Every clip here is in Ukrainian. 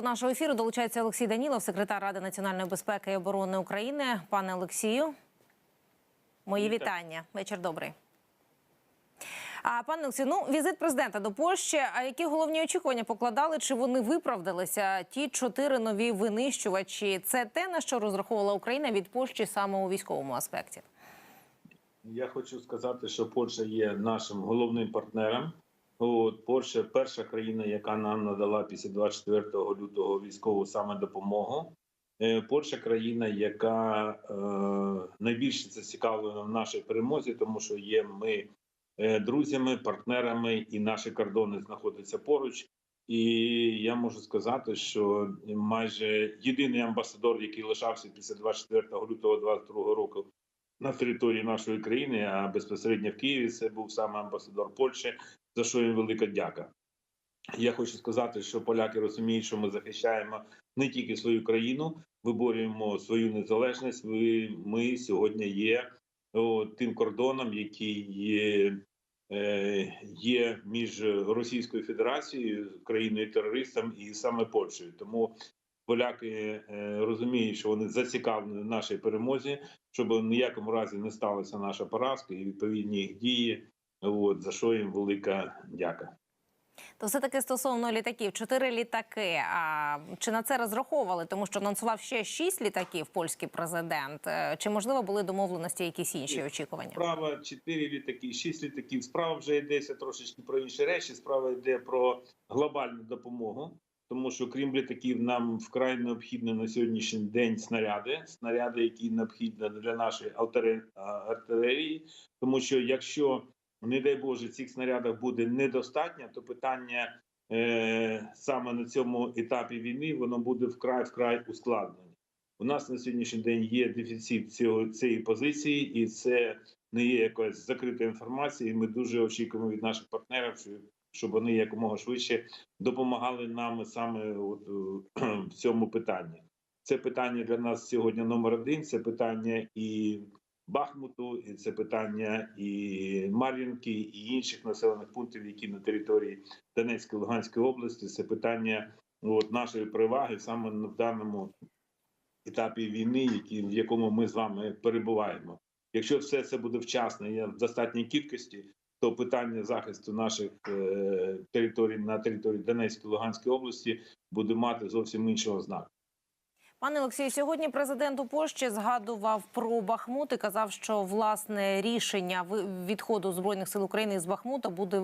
до нашого ефіру долучається Олексій Данілов, секретар Ради національної безпеки і оборони України. Пане Олексію, мої Вітаю. вітання. Вечір добрий. А пане Олексію, ну візит президента до Польщі. А які головні очікування покладали? Чи вони виправдалися? Ті чотири нові винищувачі це те на що розраховувала Україна від Польщі саме у військовому аспекті? Я хочу сказати, що Польща є нашим головним партнером. От Польща перша країна, яка нам надала після 24 лютого військову саме допомогу. Е, Польща країна, яка е, найбільше зацікавлена в нашій перемозі, тому що є ми е, друзями, партнерами, і наші кордони знаходяться поруч. І я можу сказати, що майже єдиний амбасадор, який лишався після 24 лютого 2022 року на території нашої країни, а безпосередньо в Києві це був саме амбасадор Польщі, за що їм велика дяка. Я хочу сказати, що поляки розуміють, що ми захищаємо не тільки свою країну, виборюємо свою незалежність. Ми, ми сьогодні є о, тим кордоном, який є, е, є між Російською Федерацією, країною терористом і саме Польщею. Тому поляки е, розуміють, що вони зацікавлені в нашій перемозі, щоб в ніякому разі не сталася наша поразка і відповідні їх дії. От за що їм велика дяка. То все таки стосовно літаків, чотири літаки. А чи на це розраховували? Тому що анонсував ще шість літаків польський президент. Е, Чи можливо були домовленості якісь інші очікування? Справа 4 літаки, 6 літаків. Справа вже йдеться трошечки про інші речі. Справа йде про глобальну допомогу. Тому що крім літаків, нам вкрай необхідно на сьогоднішній день снаряди, снаряди, які необхідні для нашої артиле- артилерії. Тому що якщо, не дай Боже, цих снарядів буде недостатньо, то питання е, саме на цьому етапі війни воно буде вкрай вкрай ускладнено. У нас на сьогоднішній день є дефіцит цього цієї позиції, і це не є якась закрита інформація. І ми дуже очікуємо від наших партнерів, що- щоб вони якомога швидше допомагали нам саме от, е, в цьому питанні. Це питання для нас сьогодні номер один. Це питання і Бахмуту, і це питання і Мар'їнки, і інших населених пунктів, які на території Донецької Луганської області. Це питання от, нашої переваги саме в даному етапі війни, які, в якому ми з вами перебуваємо. Якщо все це буде вчасно і в достатній кількості, то питання захисту наших е, територій на території Донецької Луганської області буде мати зовсім іншого знаку. Пане Олексію, сьогодні президент у Польщі згадував про Бахмут і казав, що власне рішення відходу збройних сил України з Бахмута буде е,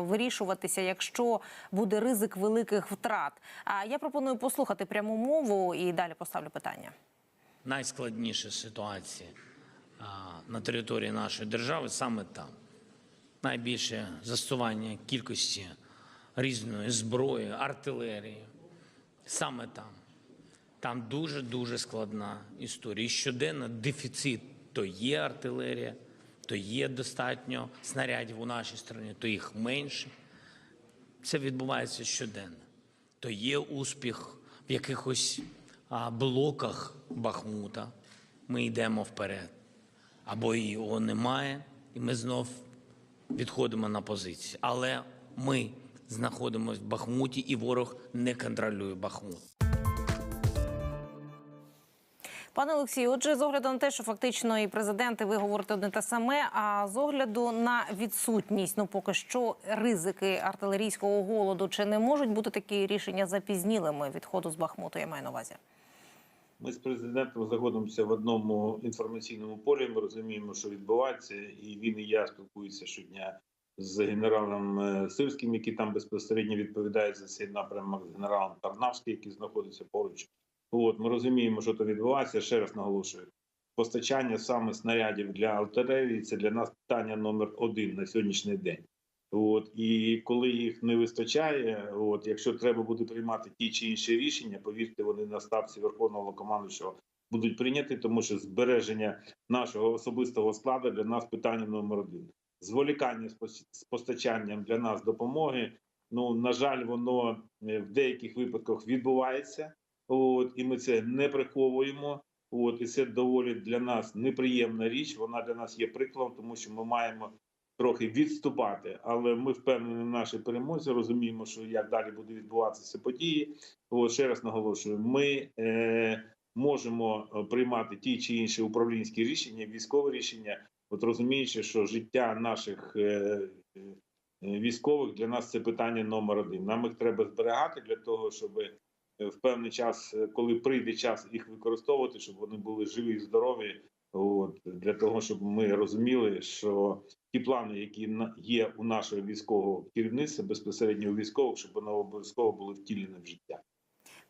вирішуватися, якщо буде ризик великих втрат. А я пропоную послухати пряму мову і далі поставлю питання. найскладніша ситуація на території нашої держави саме там. Найбільше застосування кількості різної зброї, артилерії. Саме там. Там дуже-дуже складна історія. І щоденно дефіцит то є артилерія, то є достатньо снарядів у нашій країні, то їх менше. Це відбувається щоденно. То є успіх в якихось блоках Бахмута. Ми йдемо вперед. Або його немає, і ми знов відходимо на позиції. Але ми знаходимося в Бахмуті, і ворог не контролює Бахмут. Пане Олексію, отже, з огляду на те, що фактично і президент, і ви говорите одне те саме. А з огляду на відсутність, ну поки що, ризики артилерійського голоду, чи не можуть бути такі рішення запізнілими відходу з Бахмуту? Я маю на увазі. Ми з президентом знаходимося в одному інформаційному полі. Ми розуміємо, що відбувається, і він і я спілкуюся щодня з генералом е, Сирським, який там безпосередньо відповідає за цей напрямок, з генералом Тарнавським, який знаходиться поруч. От ми розуміємо, що то відбувається. Ще раз наголошую. Постачання саме снарядів для артилерії це для нас питання номер один на сьогоднішній день. От і коли їх не вистачає, от якщо треба буде приймати ті чи інші рішення, повірте, вони на ставці верховного командуючого будуть прийняті, тому що збереження нашого особистого складу для нас питання номер один. Зволікання з постачанням для нас допомоги. Ну на жаль, воно е, в деяких випадках відбувається. От і ми це не приховуємо. От і це доволі для нас неприємна річ. Вона для нас є прикладом, тому що ми маємо трохи відступати, але ми впевнені в нашій перемозі. Розуміємо, що як далі буде відбуватися події. От, ще раз наголошую: ми е, можемо е, приймати ті чи інші управлінські рішення, військові рішення, от розуміючи, що життя наших е, е, військових для нас це питання номер один. Нам їх треба зберігати для того, щоб е, в певний час, коли прийде час їх використовувати, щоб вони були живі і здорові. От для того, щоб ми розуміли, що ті плани, які є у нашого військового керівництва, безпосередньо у військових, щоб вони обов'язково були втілені в життя.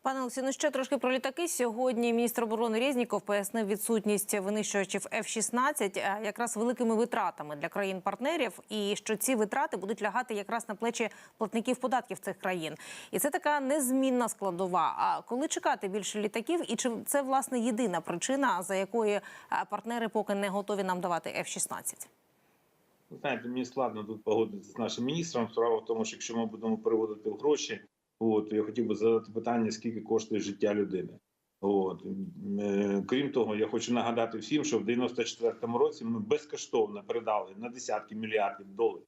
Пане Олексію, ну ще трошки про літаки. Сьогодні міністр оборони Резніков пояснив відсутність винищувачів F-16 е, якраз великими витратами для країн-партнерів, і що ці витрати будуть лягати якраз на плечі платників податків цих країн. І це така незмінна складова. А коли чекати більше літаків, і чи це власне єдина причина, за якої е, партнери поки не готові нам давати F-16? Ви знаєте, мені складно тут погодитися з нашим міністром. Справа в тому, що якщо ми будемо переводити в гроші, от я хотів би задати питання, скільки коштує життя людини. От Е, крім того, я хочу нагадати всім, що в 94-му році ми безкоштовно передали на десятки мільярдів доларів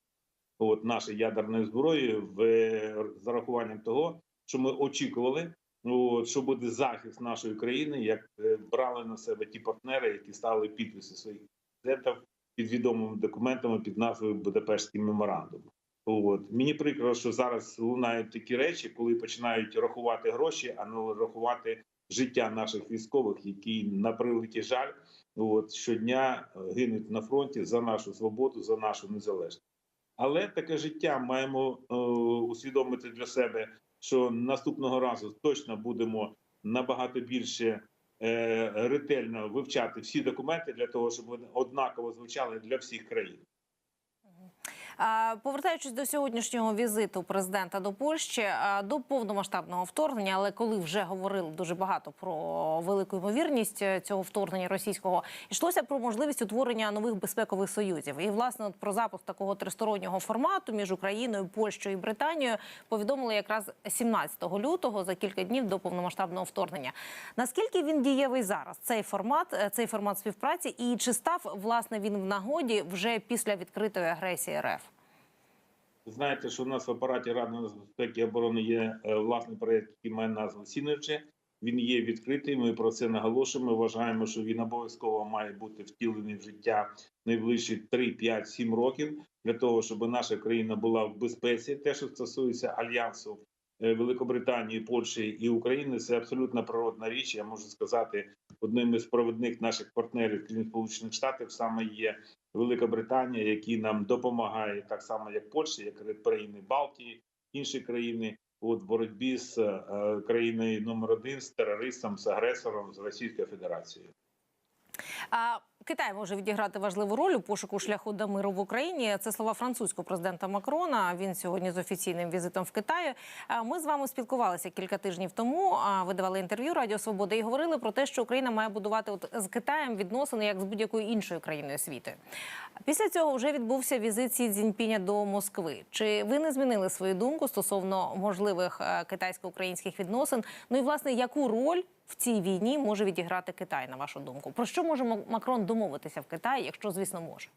от нашої ядерної зброї в е, зарахуванням того, що ми очікували, от, що буде захист нашої країни, як е, брали на себе ті партнери, які ставили підписи своїх президентів під відомими документами під назвою Будапештський меморандум. От мені прикро, що зараз лунають такі речі, коли починають рахувати гроші, а не рахувати життя наших військових, які на превеликий жаль, от щодня е, гинуть на фронті за нашу свободу, за нашу незалежність. Але таке життя маємо е, усвідомити для себе, що наступного разу точно будемо набагато більше е, ретельно вивчати всі документи для того, щоб вони однаково звучали для всіх країн. Повертаючись до сьогоднішнього візиту президента до Польщі до повномасштабного вторгнення, але коли вже говорили дуже багато про велику ймовірність е, цього вторгнення російського, йшлося про можливість утворення нових безпекових союзів. І власне от про запуск такого тристороннього формату між Україною, Польщею і Британією повідомили якраз 17 лютого за кілька днів до повномасштабного вторгнення. Наскільки він дієвий зараз? Цей формат, е, цей формат співпраці, і чи став власне він в нагоді вже після відкритої агресії РФ? Знаєте, що в нас в апараті Ради безпеки і оборони є е, власний проєкт, який має назву Сінерджі. Він є відкритий. Ми про це наголошуємо. Вважаємо, що він обов'язково має бути втілений в життя найближчі 3, 5, 7 років для того, щоб наша країна була в безпеці. Те, що стосується альянсу Великобританії, Польщі і України, це абсолютно природна річ. Я можу сказати, одним із провідних наших партнерів, крім Сполучених Штатів, саме є Велика Британія, які нам допомагає так само, як Польща, як країни Балтії, інші країни от боротьбі з е, країною номер один з терористом, з агресором з Російською Федерацією. А Китай може відіграти важливу роль у пошуку шляху до миру в Україні. Це слова французького президента Макрона. Він сьогодні з офіційним візитом в Китаї. Ми з вами спілкувалися кілька тижнів тому. а, Ви інтерв'ю Радіо Свобода і говорили про те, що Україна має будувати от з Китаєм відносини як з будь-якою іншою країною світу. Після цього вже відбувся візит Сі Цзіньпіня до Москви. Чи ви не змінили свою думку стосовно можливих е, китайсько-українських відносин? Ну і власне яку роль в цій війні може відіграти Китай, на вашу думку? Про що може Макрон домовитися в Китаї, якщо звісно може?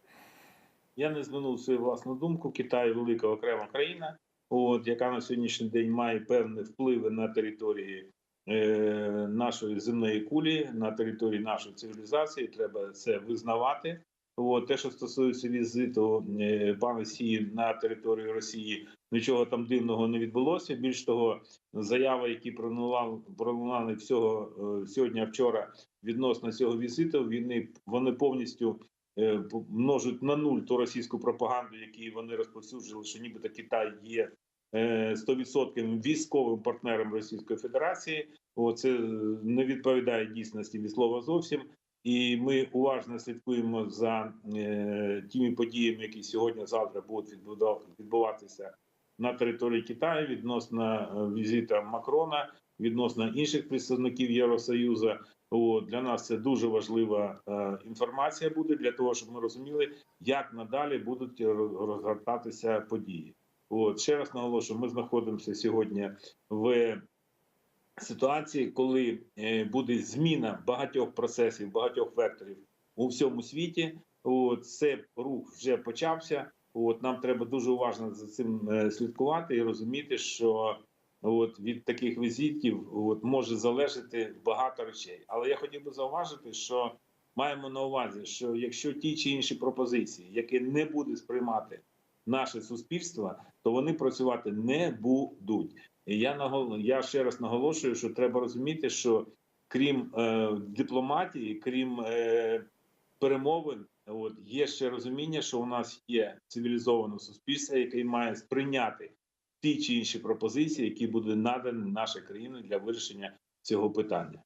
Я не змінив свою власну думку. Китай велика окрема країна, от яка на сьогоднішній день має певні впливи на території е, нашої земної кулі, на території нашої цивілізації. Треба це визнавати. От те, що стосується візиту е, пана Сії на територію Росії, нічого там дивного не відбулося. Більш того, заяви, які пролунали, пролунали всього е, сьогодні, вчора відносно цього візиту, вони, вони повністю е, множать на нуль ту російську пропаганду, яку вони розповсюджували, що нібито Китай є е, 100% військовим партнером Російської Федерації. О, це е, не відповідає дійсності від слова зовсім. І ми уважно слідкуємо за е, тими подіями, які сьогодні-завтра будуть відбуда- відбуватися на території Китаю відносно е, візита Макрона, відносно інших представників Євросоюзу. От, для нас це дуже важлива е, інформація буде для того, щоб ми розуміли, як надалі будуть роз- розгортатися події. От ще раз наголошую, ми знаходимося сьогодні в ситуації, коли е, буде зміна багатьох процесів, багатьох векторів у всьому світі. От, це рух вже почався. От нам треба дуже уважно за цим е, слідкувати і розуміти, що от від таких візитів от може залежати багато речей. Але я хотів би зауважити, що маємо на увазі, що якщо ті чи інші пропозиції, які не буде сприймати наше суспільство, то вони працювати не будуть. І я нагол... я ще раз наголошую, що треба розуміти, що крім е, дипломатії, крім е, перемовин, от є ще розуміння, що у нас є цивілізоване суспільство, яке має сприйняти ті чи інші пропозиції, які будуть надані нашій країні для вирішення цього питання.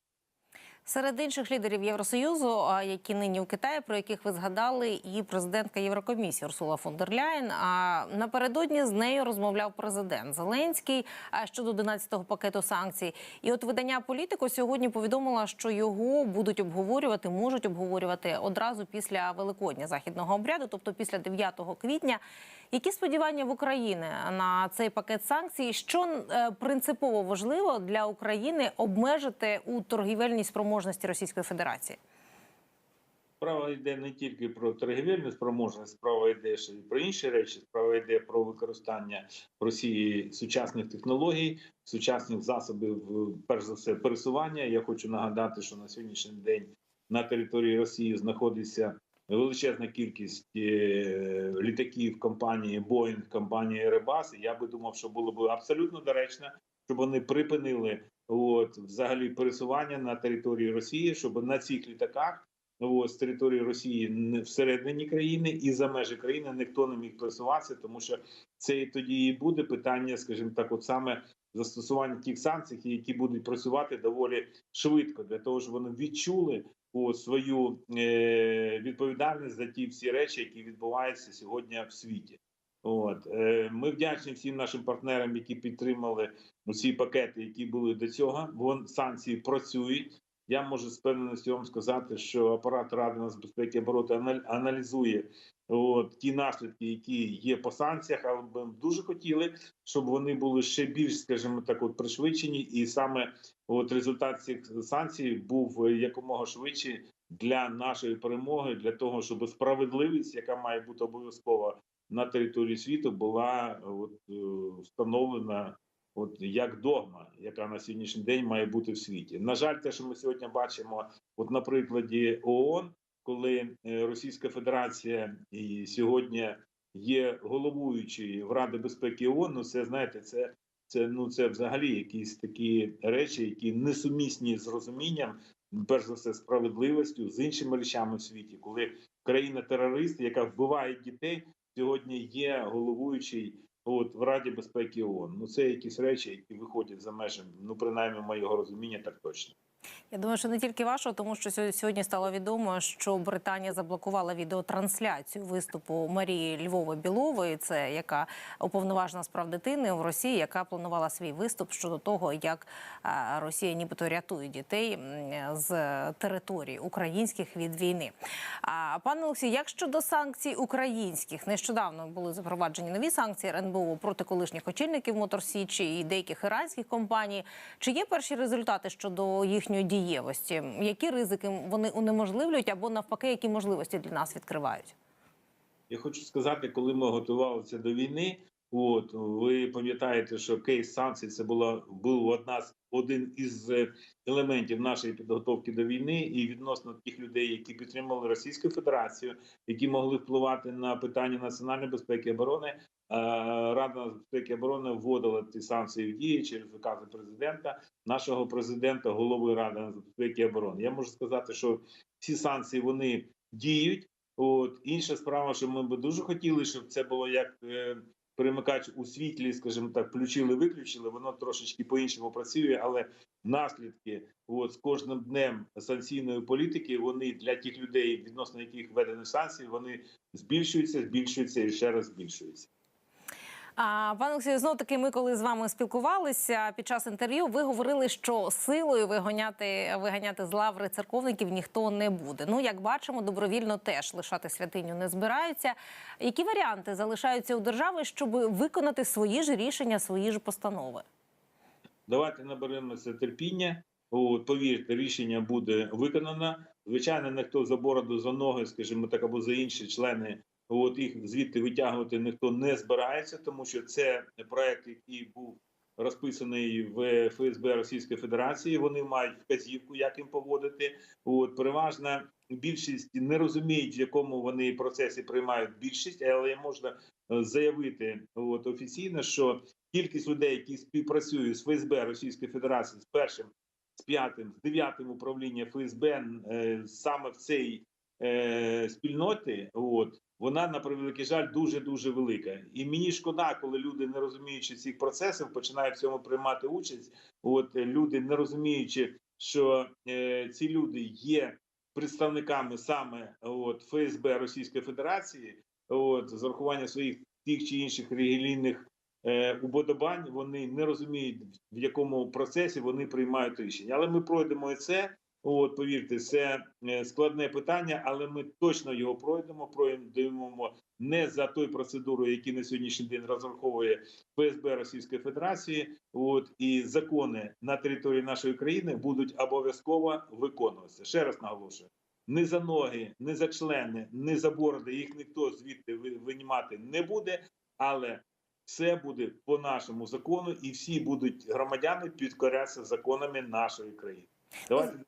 Серед інших лідерів Євросоюзу, які нині в Китаї, про яких ви згадали, і президентка Єврокомісії Урсула фон дер Ляєн. А напередодні з нею розмовляв президент Зеленський щодо 11-го пакету санкцій. І от видання політико сьогодні повідомило, що його будуть обговорювати, можуть обговорювати одразу після Великодня західного обряду, тобто після 9 квітня. Які сподівання в Україні на цей пакет санкцій? Що е, принципово важливо для України обмежити у торгівельній спроможності Російської Федерації? Справа йде не тільки про торгівельну спроможність, справа йде ще й про інші речі. Справа йде про використання в Росії сучасних технологій, сучасних засобів, е, перш за все, пересування. Я хочу нагадати, що на сьогоднішній день на території Росії знаходиться величезна кількість е, літаків компанії Boeing, компанії Airbus. І Я би думав, що було б абсолютно доречно, щоб вони припинили от взагалі пересування на території Росії, щоб на цих літаках от, з території Росії не всередині країни і за межі країни ніхто не міг пересуватися, тому що це і тоді і буде питання, скажімо так, от саме застосування тих санкцій, які будуть працювати доволі швидко, для того, щоб вони відчули о, свою е, відповідальність за ті всі речі, які відбуваються сьогодні в світі. От е, ми вдячні всім нашим партнерам, які підтримали ці пакети, які були до цього. Вон санкції працюють. Я можу з певністю вам сказати, що апарат Ради нацбезпеки і оборони аналізує от, ті наслідки, які є по санкціях, але ми дуже хотіли, щоб вони були ще більш, скажімо так, от пришвидшені, і саме от результат цих санкцій був якомога швидше для нашої перемоги, для того, щоб справедливість, яка має бути обов'язково на території світу, була от, е, встановлена от як догма, яка на сьогоднішній день має бути в світі. На жаль, те, що ми сьогодні бачимо, от на прикладі ООН, коли е, Російська Федерація і сьогодні є головуючою в Раді безпеки ООН, ну це знаєте, це. Це ну це взагалі якісь такі речі, які несумісні з розумінням, перш за все, справедливістю з іншими речами в світі, коли країна-терорист, яка вбиває дітей, сьогодні є головуючий от в Раді безпеки ООН. Ну це якісь речі, які виходять за межами, ну принаймні моєго розуміння, так точно. Я думаю, що не тільки вашого, тому що сьогодні стало відомо, що Британія заблокувала відеотрансляцію виступу Марії Львови Білової, це яка уповноважена з прав дитини в Росії, яка планувала свій виступ щодо того, як Росія нібито рятує дітей з територій українських від війни. А пане Олексій, як щодо санкцій українських, нещодавно були запроваджені нові санкції РНБО проти колишніх очільників Моторсічі і деяких іранських компаній. Чи є перші результати щодо їхньої дієвості? Які ризики вони унеможливлюють або навпаки, які можливості для нас відкривають? Я хочу сказати, коли ми готувалися до війни, от ви пам'ятаєте, що кейс санкцій це була був одна з один із е, елементів нашої підготовки до війни, і відносно тих людей, які підтримували Російську Федерацію, які могли впливати на питання національної безпеки і оборони. е, Рада безпеки оборони вводила ці санкції в дії через укази президента, нашого президента, голови Ради безпеки і оборони. Я можу сказати, що ці санкції вони діють. От інша справа, що ми би дуже хотіли, щоб це було як е, перемикач у світлі, скажімо так, включили, виключили. Воно трошечки по-іншому працює, але наслідки от, з кожним днем санкційної політики вони для тих людей, відносно яких введені санкції, вони збільшуються, збільшуються і ще раз збільшуються. А пане Олексію, знов таки, ми коли з вами спілкувалися під час інтерв'ю, ви говорили, що силою виганяти, виганяти з лаври церковників ніхто не буде. Ну, як бачимо, добровільно теж лишати святиню не збираються. Які варіанти залишаються у держави, щоб виконати свої ж рішення, свої ж постанови? Давайте наберемося терпіння. От, повірте, рішення буде виконано. Звичайно, ніхто за бороду, за ноги, скажімо так, або за інші члени От їх звідти витягувати ніхто не збирається, тому що це проект, який був розписаний в ФСБ Російської Федерації. Вони мають вказівку, як їм поводити. От переважна більшість не розуміють, в якому вони процесі приймають більшість, але можна е, заявити от офіційно, що кількість людей, які співпрацюють з ФСБ Російської Федерації з першим, з п'ятим, з дев'ятим управління ФСБ е, саме в цій е, спільноті, от вона на превеликий жаль дуже дуже велика. І мені шкода, коли люди, не розуміючи цих процесів, починають в цьому приймати участь. От е, люди, не розуміючи, що е, ці люди є представниками саме от ФСБ Російської Федерації, от з урахуванням своїх тих чи інших релігійних е, уподобань, вони не розуміють в якому процесі вони приймають рішення. Але ми пройдемо і це. От повірте, це е, складне питання, але ми точно його пройдемо. Пройдемо не за той процедурою, які на сьогоднішній день розраховує ФСБ Російської Федерації. От і закони на території нашої країни будуть обов'язково виконуватися. Ще раз наголошую: не за ноги, не за члени, не за бороди. Їх ніхто звідти винімати не буде, але все буде по нашому закону, і всі будуть громадяни підкорятися законами нашої країни. Давайте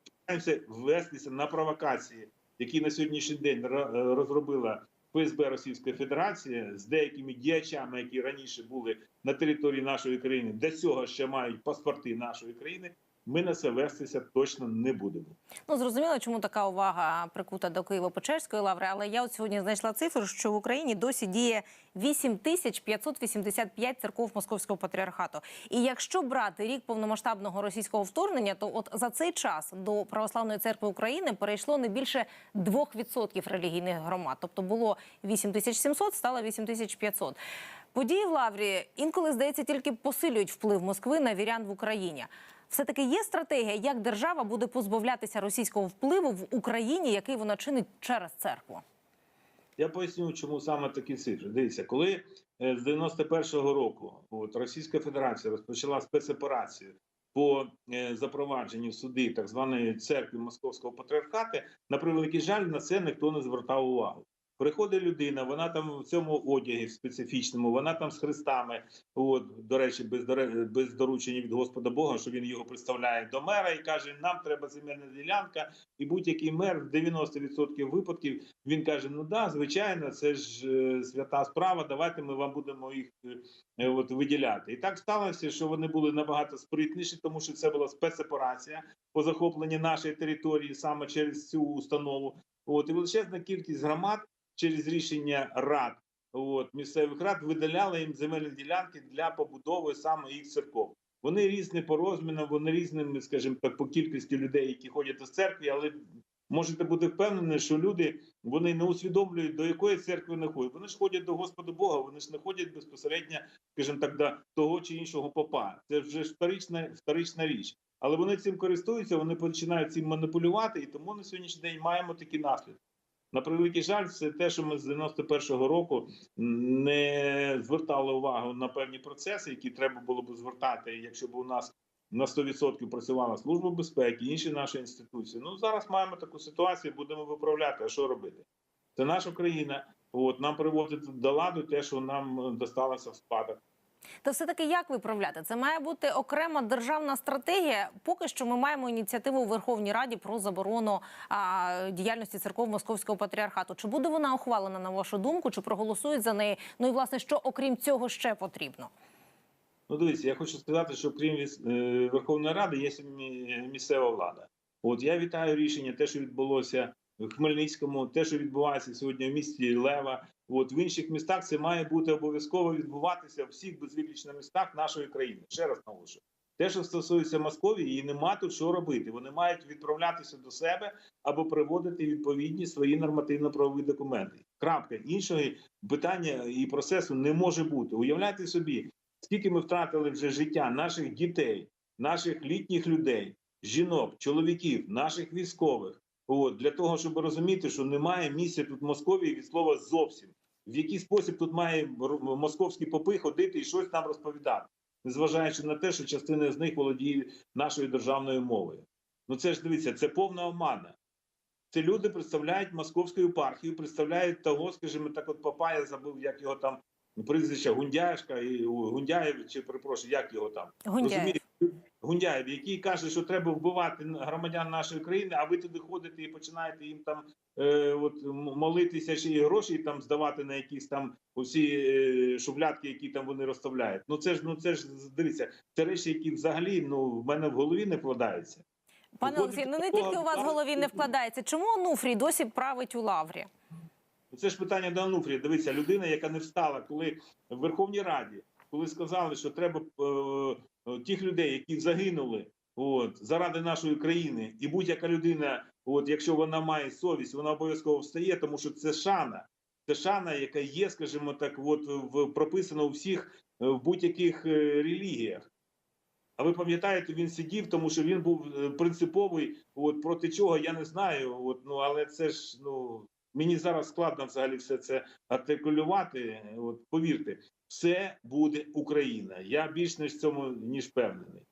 ввестися на провокації, які на сьогоднішній день е, розробила ФСБ Російської Федерації з деякими діячами, які раніше були на території нашої країни, до цього ще мають паспорти нашої країни. Ми на це вестися точно не будемо. Ну зрозуміло, чому така увага прикута до Києво-Печерської лаври. Але я от сьогодні знайшла цифру, що в Україні досі діє 8585 церков Московського патріархату. І якщо брати рік повномасштабного російського вторгнення, то от за цей час до православної церкви України перейшло не більше 2% релігійних громад. Тобто було 8700, стало 8500. Події в лаврі інколи здається тільки посилюють вплив Москви на вірян в Україні. Все таки є стратегія, як держава буде позбавлятися російського впливу в Україні, який вона чинить через церкву. Я поясню, чому саме такі цифри. Дивіться, коли е, з 91-го року от, Російська Федерація розпочала спецоперацію по е, запровадженню суди так званої церкви Московського патріархату, на превеликий жаль, на це ніхто не звертав увагу. Приходить людина, вона там в цьому одягі специфічному, вона там з хрестами, от до речі, без без доручення від Господа Бога, що він його представляє до мера і каже: нам треба земельна ділянка, і будь-який мер в 90% випадків він каже: Ну да, звичайно, це ж е, свята справа. Давайте ми вам будемо їх е, е, от виділяти. І так сталося, що вони були набагато спритніші, тому що це була спецоперація по захопленню нашої території саме через цю установу. От і величезна кількість громад через рішення рад. От місцевих рад видаляли їм земельні ділянки для побудови саме їх церков. Вони різні по розмірам, вони різними, скажімо так, по кількості людей, які ходять до церкви, але можете бути впевнені, що люди вони не усвідомлюють, до якої церкви не ходять. Вони ж ходять до Господа Бога, вони ж не ходять безпосередньо, скажімо так, до того чи іншого попа. Це вже вторична, вторична річ. Але вони цим користуються, вони починають цим маніпулювати, і тому на сьогоднішній день маємо такі наслідки. На превеликий жаль, це те, що ми з 91-го року не звертали увагу на певні процеси, які треба було б звертати, якщо б у нас на 100% працювала служба безпеки, інші наші інституції. Ну зараз маємо таку ситуацію, будемо виправляти. А що робити? Це наша країна. От нам приводить до ладу те, що нам досталося в спадок. То все таки як виправляти? Це має бути окрема державна стратегія. Поки що ми маємо ініціативу у Верховній Раді про заборону а, діяльності церков Московського патріархату. Чи буде вона ухвалена на вашу думку? Чи проголосують за неї? Ну і власне, що окрім цього ще потрібно? Ну, дивіться, я хочу сказати, що крім е, Верховної Ради є місцева влада. От я вітаю рішення, те, що відбулося в Хмельницькому, те, що відбувається сьогодні в місті Лева. От в інших містах це має бути обов'язково відбуватися в всіх безвиключно містах нашої країни. Ще раз наголошую. Те, що стосується Московії, їй нема тут що робити. Вони мають відправлятися до себе або приводити відповідні свої нормативно-правові документи. Крапка іншого питання і процесу не може бути. Уявляйте собі, скільки ми втратили вже життя наших дітей, наших літніх людей, жінок, чоловіків, наших військових. От для того, щоб розуміти, що немає місця тут Московії від слова зовсім. В який спосіб тут має московські попи ходити і щось нам розповідати, незважаючи на те, що частина з них володіє нашою державною мовою. Ну це ж дивіться, це повна омана. Це люди представляють московську єпархію, представляють того, скажімо, так, от папа, я забув, як його там прізвище Гундяєшка і Гундяєв, чи перепрошую, як його там Гундяєв. Розумієте? Гундяєв, який каже, що треба вбивати громадян нашої країни, а ви туди ходите і починаєте їм там е, от, молитися ще і гроші там здавати на якісь там усі е, шублятки, які там вони розставляють. Ну це ж ну це ж дивіться, це речі, які взагалі ну в мене в голові не вкладаються. Пане Олексій, ну не тільки у вас в голові не вкладається. Чому Онуфрій досі править у лаврі? Це ж питання до Ануфрія. Дивіться, людина, яка не встала, коли в Верховній Раді, коли сказали, що треба е, е, тих людей, які загинули от, заради нашої країни, і будь-яка людина, от, якщо вона має совість, вона обов'язково встає, тому що це шана. Це шана, яка є, скажімо так, от в прописана у всіх е, в будь-яких е, релігіях. А ви пам'ятаєте, він сидів, тому що він був принциповий. От проти чого я не знаю. От ну але це ж ну мені зараз складно взагалі все це артикулювати. От повірте, все буде Україна. Я більш ніж в цьому ніж впевнений.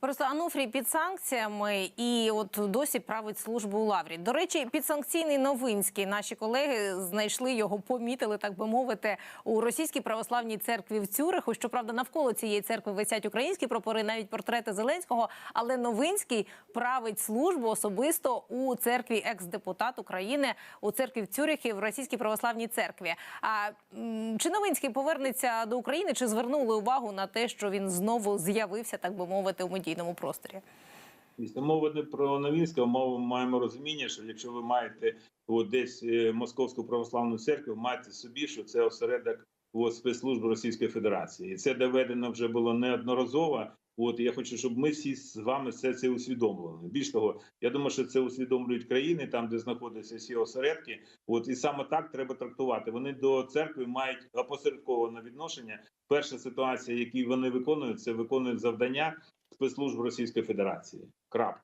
Просто Ануфрій під санкціями і от досі править службу у лаврі. До речі, підсанкційний Новинський. Наші колеги знайшли його, помітили, так би мовити, у російській православній церкві в Цюриху. Щоправда, навколо цієї церкви висять українські прапори, навіть портрети Зеленського. Але Новинський править службу особисто у церкві екс-депутат України у церкві в Цюрихі в російській православній церкві. А чи Новинський повернеться до України? Чи звернули увагу на те, що він знову з'явився, так би мовити, у медійному просторі? Після мови не про Новінського, мову маємо розуміння, що якщо ви маєте от, десь е, Московську православну церкву, майте собі, що це осередок от, спецслужб Російської Федерації, і це доведено вже було неодноразово. От я хочу, щоб ми всі з вами все це усвідомили. Більш того, я думаю, що це усвідомлюють країни, там де знаходяться всі осередки. От і саме так треба трактувати. Вони до церкви мають опосередковане відношення. Перша ситуація, яку вони виконують, це виконують завдання спецслужб Російської Федерації. Крап.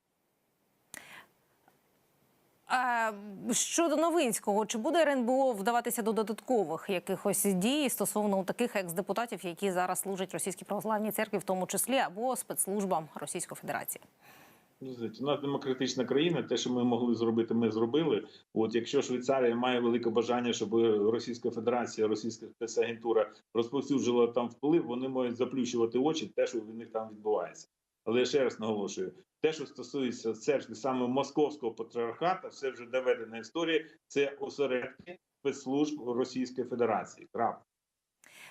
А, щодо Новинського, чи буде РНБО вдаватися до додаткових якихось дій стосовно таких екс-депутатів, які зараз служать російській православній церкві, в тому числі або спецслужбам Російської Федерації? Ну, У нас демократична країна. Те, що ми могли зробити, ми зробили. От якщо Швейцарія має велике бажання, щоб Російська Федерація, Російська спецагентура розповсюджувала там вплив, вони можуть заплющувати очі, те, що в них там відбувається. Але я ще раз наголошую: те, що стосується церкви саме московського патріархата, все вже доведена історія. Це осередки спецслужб Російської Федерації. Крапка.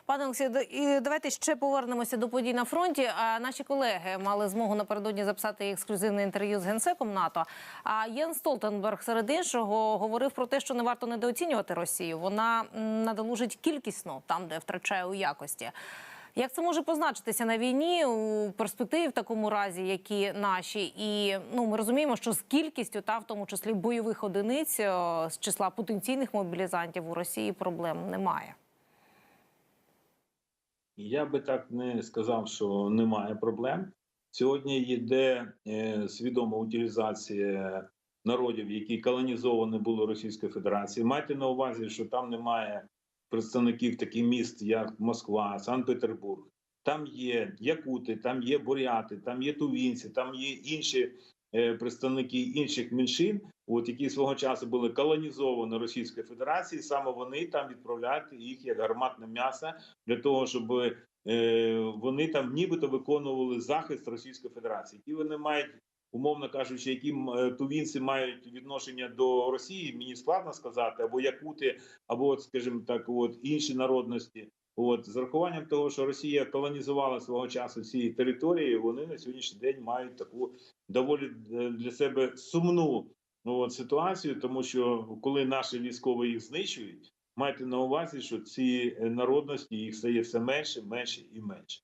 Пане Олексію, і давайте ще повернемося до подій на фронті. А наші колеги мали змогу напередодні записати ексклюзивне інтерв'ю з генсеком НАТО. А Єн Столтенберг серед іншого говорив про те, що не варто недооцінювати Росію. Вона надолужить кількісно там, де втрачає у якості. Як це може позначитися на війні у перспективі в такому разі, які наші, і ну ми розуміємо, що з кількістю та в тому числі бойових одиниць е, з числа потенційних мобілізантів у Росії проблем немає. Я би так не сказав, що немає проблем. Сьогодні йде е, свідома утилізація народів, які колонізовані були Російською Федерацією. Майте на увазі, що там немає представників таких міст, як Москва, Санкт-Петербург. Там є якути, там є буряти, там є тувінці, там є інші е, представники інших меншин, от які свого часу були колонізовані Російською Федерацією. Саме вони там відправляють їх як гарматне м'ясо для того, щоб е, вони там нібито виконували захист Російської Федерації. Які вони мають, умовно кажучи, які е, тувінці мають відношення до Росії, мені складно сказати, або якути, або, скажімо так, от інші народності. От з рахуванням того, що Росія колонізувала свого часу ці території, вони на сьогоднішній день мають таку доволі е, для себе сумну ну, от, ситуацію, тому що коли наші військові їх знищують, майте на увазі, що ці е, народності їх стає все менше, менше і менше.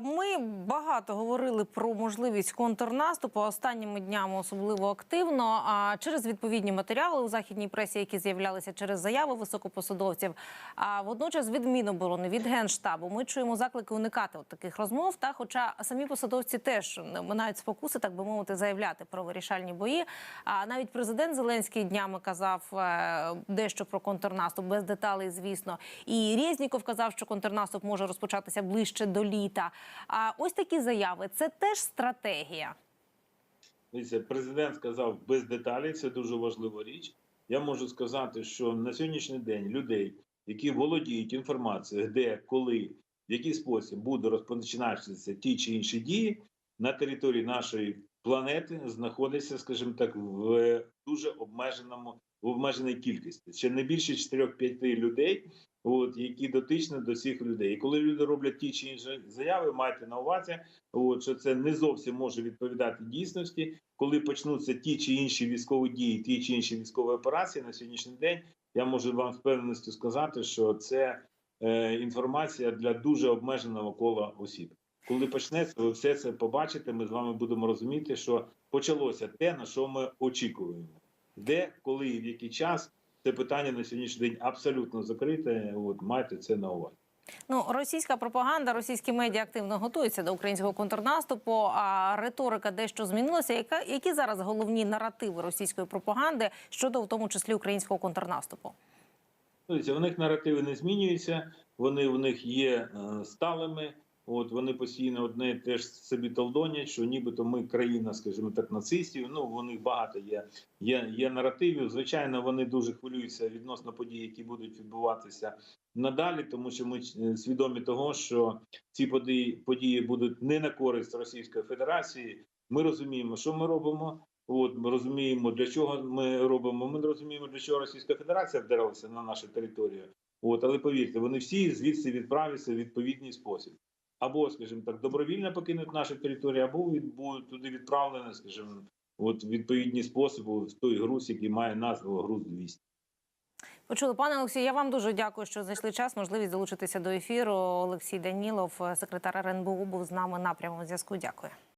Ми багато говорили про можливість контрнаступу останніми днями, особливо активно. А через відповідні матеріали у західній пресі, які з'являлися через заяви високопосадовців. А водночас від Міноборони, від генштабу, ми чуємо заклики уникати от таких розмов. Та, хоча самі посадовці теж не минають спокуси, так би мовити, заявляти про вирішальні бої. А навіть президент Зеленський днями казав е, дещо про контрнаступ без деталей, звісно. І Резніков казав, що контрнаступ може розпочатися ближче до літа. А ось такі заяви це теж стратегія. Дивіться, президент сказав без деталей, це дуже важлива річ. Я можу сказати, що на сьогоднішній день людей, які володіють інформацією, де, коли, в який спосіб буде розпочинатися ті чи інші дії на території нашої планети, знаходиться, скажімо так, в дуже обмеженому в обмеженій кількості. Ще не більше 4-5 людей, от, які дотичні до цих людей. І коли люди роблять ті чи інші заяви, майте на увазі, от, що це не зовсім може відповідати дійсності. Коли почнуться ті чи інші військові дії, ті чи інші військові операції на сьогоднішній день, я можу вам з певністю сказати, що це е, інформація для дуже обмеженого кола осіб. Коли почнеться, ви все це побачите. Ми з вами будемо розуміти, що почалося те, на що ми очікуємо. Де, коли і в який час це питання на сьогоднішній день абсолютно закрите. От майте це на увазі. Ну, російська пропаганда, російські медіа активно готуються до українського контрнаступу. А риторика дещо змінилася. Яка які зараз головні наративи російської пропаганди щодо в тому числі українського контрнаступу? У них наративи не змінюються, вони в них є е, сталими. От вони постійно одне теж собі толдонять, що нібито ми країна, скажімо так, нацистів. Ну них багато є, є, є наративів. Звичайно, вони дуже хвилюються відносно подій, які будуть відбуватися надалі, тому що ми е, свідомі того, що ці події, події будуть не на користь Російської Федерації. Ми розуміємо, що ми робимо. От ми розуміємо, для чого ми робимо. Ми розуміємо, для чого Російська Федерація вдарилася на нашу територію. От, але повірте, вони всі звідси відправляться в відповідний спосіб. Або, скажімо так, добровільно покинуть нашу територію, або будуть туди відправлені, скажімо, от відповідні способи в той груз, який має назву груз 200. Почули, пане Олексію, я вам дуже дякую, що знайшли час, можливість долучитися до ефіру. Олексій Данілов, секретар РНБУ, був з нами на прямому зв'язку. Дякую.